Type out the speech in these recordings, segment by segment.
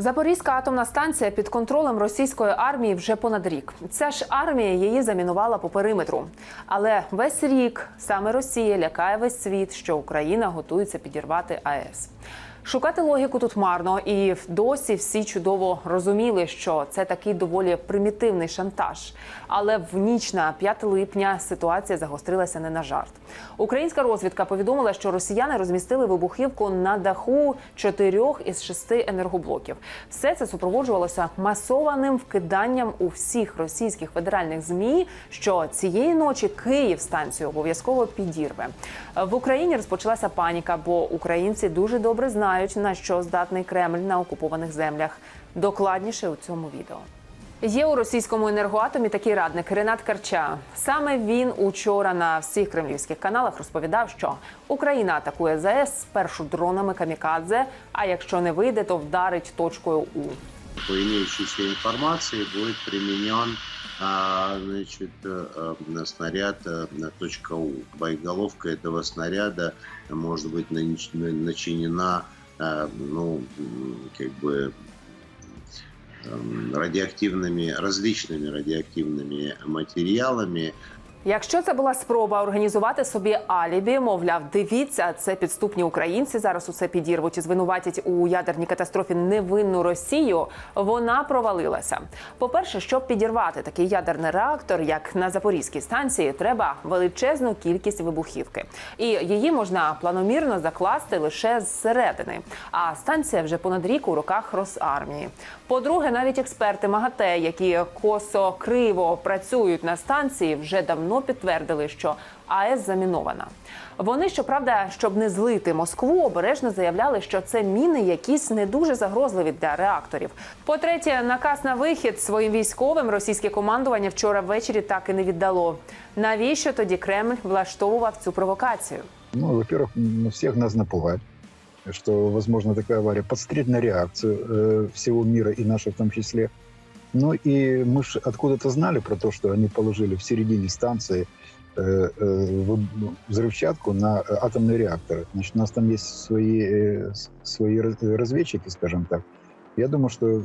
Запорізька атомна станція під контролем російської армії вже понад рік. Ця ж армія її замінувала по периметру. Але весь рік саме Росія лякає весь світ, що Україна готується підірвати АЕС. Шукати логіку тут марно, і досі всі чудово розуміли, що це такий доволі примітивний шантаж. Але в ніч на 5 липня ситуація загострилася не на жарт. Українська розвідка повідомила, що росіяни розмістили вибухівку на даху чотирьох із шести енергоблоків. Все це супроводжувалося масованим вкиданням у всіх російських федеральних змі, що цієї ночі Київ станцію обов'язково підірве. В Україні розпочалася паніка, бо українці дуже добре знають на що здатний Кремль на окупованих землях. Докладніше у цьому відео. Є у російському енергоатомі такий радник Ренат Карча. Саме він учора на всіх кремлівських каналах розповідав, що Україна атакує ЗАЕС спершу дронами камікадзе. А якщо не вийде, то вдарить точкою У. по имеющейся информации будет применен а, значит, э, э, снаряд э, на точка У. Боеголовка этого снаряда может быть нач- на- начинена э, ну, м, как бы эм, радиоактивными, различными радиоактивными материалами, Якщо це була спроба організувати собі алібі, мовляв, дивіться, це підступні українці зараз усе підірвуть і звинуватять у ядерній катастрофі невинну Росію. Вона провалилася. По-перше, щоб підірвати такий ядерний реактор, як на Запорізькій станції, треба величезну кількість вибухівки, і її можна планомірно закласти лише зсередини. А станція вже понад рік у руках Росармії. По-друге, навіть експерти МАГАТЕ, які косо криво працюють на станції, вже давно підтвердили, що АЕС замінована. Вони, щоправда, щоб не злити Москву, обережно заявляли, що це міни якісь не дуже загрозливі для реакторів. По-третє, наказ на вихід своїм військовим російське командування вчора ввечері так і не віддало. Навіщо тоді Кремль влаштовував цю провокацію? Ну, во-первых, м, всех нас напугать, что, возможно, такая авария, подстрелить на реакцию э, всего мира и нашей в том числе. Ну и мы же откуда-то знали про то, что они положили в середине станции э, э, вы- ну, взрывчатку на э, атомные реакторы. Значит, у нас там есть свои, э, с- свои раз- э, разведчики, скажем так. Я думаю, что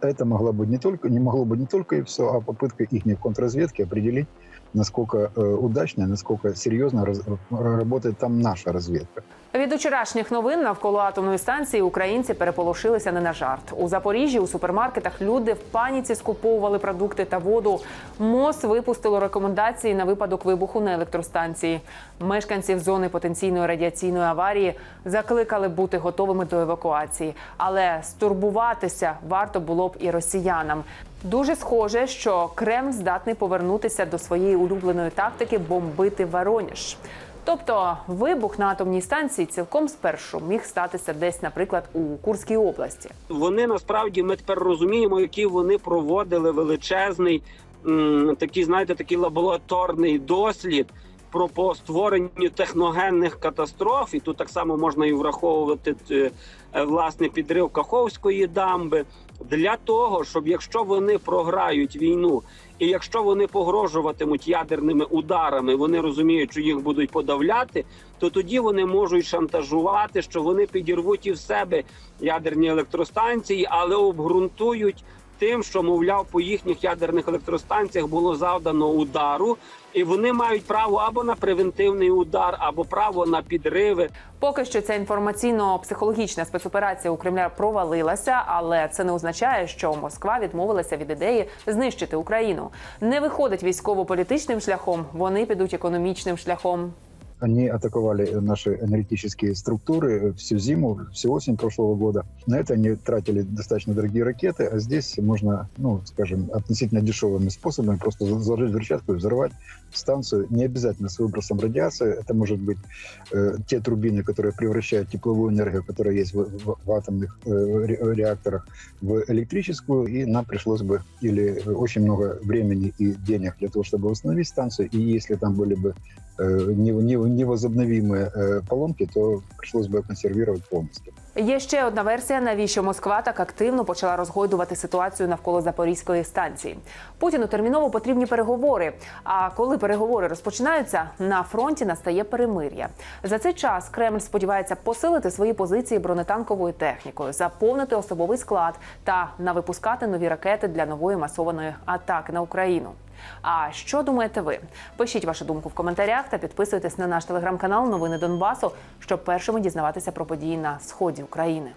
это могло быть не только, не могло быть не только и все, а попытка их контрразведки определить, насколько э, удачно, насколько серьезно раз- работает там наша разведка. Від учорашніх новин навколо атомної станції українці переполошилися не на жарт. У Запоріжжі у супермаркетах люди в паніці скуповували продукти та воду. МОЗ випустило рекомендації на випадок вибуху на електростанції. Мешканців зони потенційної радіаційної аварії закликали бути готовими до евакуації, але стурбуватися варто було б і росіянам. Дуже схоже, що Кремль здатний повернутися до своєї улюбленої тактики бомбити Вороніж. Тобто вибух на атомній станції цілком спершу міг статися десь, наприклад, у Курській області. Вони насправді ми тепер розуміємо, які вони проводили величезний м, такий, знаєте, такий лабораторний дослід про по створенню техногенних катастроф. І тут так само можна і враховувати е, е, власне підрив Каховської дамби для того, щоб якщо вони програють війну, і якщо вони погрожуватимуть ядерними ударами, вони розуміють, що їх будуть подавляти, то тоді вони можуть шантажувати, що вони підірвуть і в себе ядерні електростанції, але обґрунтують тим, що мовляв по їхніх ядерних електростанціях було завдано удару, і вони мають право або на превентивний удар, або право на підриви. Поки що ця інформаційно-психологічна спецоперація у Кремля провалилася, але це не означає, що Москва відмовилася від ідеї знищити Україну. Не виходить військово-політичним шляхом, вони підуть економічним шляхом. Они атаковали наши энергетические структуры всю зиму, всю осень прошлого года. На это они тратили достаточно дорогие ракеты, а здесь можно, ну, скажем, относительно дешевыми способами просто заложить взрывчатку и взорвать станцию. Не обязательно с выбросом радиации. Это может быть э, те турбины, которые превращают тепловую энергию, которая есть в, в- в атомных э, ре- реакторах, в электрическую, и нам пришлось бы или очень много времени и денег для того, чтобы восстановить станцию, и если там были бы э, невозобновимые э, поломки, то пришлось бы консервировать полностью. Є ще одна версія, навіщо Москва так активно почала розгойдувати ситуацію навколо Запорізької станції. Путіну терміново потрібні переговори. А коли переговори розпочинаються, на фронті настає перемир'я. За цей час Кремль сподівається посилити свої позиції бронетанковою технікою, заповнити особовий склад та навипускати нові ракети для нової масованої атаки на Україну. А що думаєте ви? Пишіть вашу думку в коментарях та підписуйтесь на наш телеграм-канал Новини Донбасу, щоб першими дізнаватися про події на сході України.